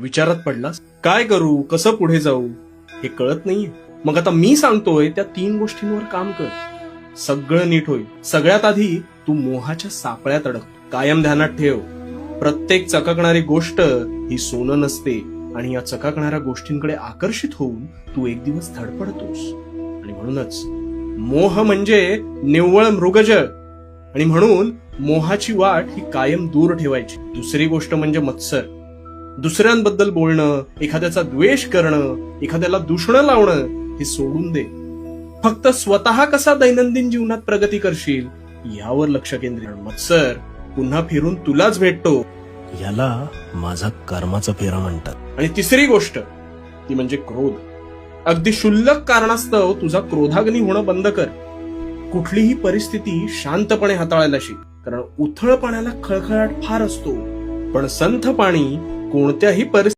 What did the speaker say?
विचारात पडलास? काय करू? कसं पुढे जाऊ? हे कळत नाहीये. मग आता मी सांगतोय त्या तीन गोष्टींवर काम कर. सगळं नीट होईल. सगळ्यात आधी तू मोहाच्या सापळ्यात अडक. कायम ध्यानात ठेव. प्रत्येक चकाकणारी गोष्ट ही सोनं नसते आणि या चकाकणाऱ्या गोष्टींकडे आकर्षित होऊन तू एक दिवस धडपडतोस. आणि म्हणूनच मोह म्हणजे निव्वळ मृगजळ. आणि म्हणून मोहाची वाट ही कायम दूर ठेवायची. दुसरी गोष्ट म्हणजे मत्सर. दुसऱ्यांबद्दल बोलणं एखाद्याचा द्वेष करणं एखाद्याला दुषणं लावणं हे सोडून दे. फक्त स्वतः कसा दैनंदिन जीवनात प्रगती करशील यावर लक्ष केंद्रित. मत्सर पुन्हा फिरून तुलाच भेटतो. याला माझा कर्माचा फेरा म्हणतात. आणि तिसरी गोष्ट ती म्हणजे क्रोध. अगदी क्षुल्लक कारणास्तव तुझा क्रोधाग्नी होणं बंद कर. कुठलीही परिस्थिती शांतपणे हाताळायला शिक. कारण उथळ पाण्याला खळखळाट फार असतो. पण संथ पाणी कोणत्याही परिस्थितीत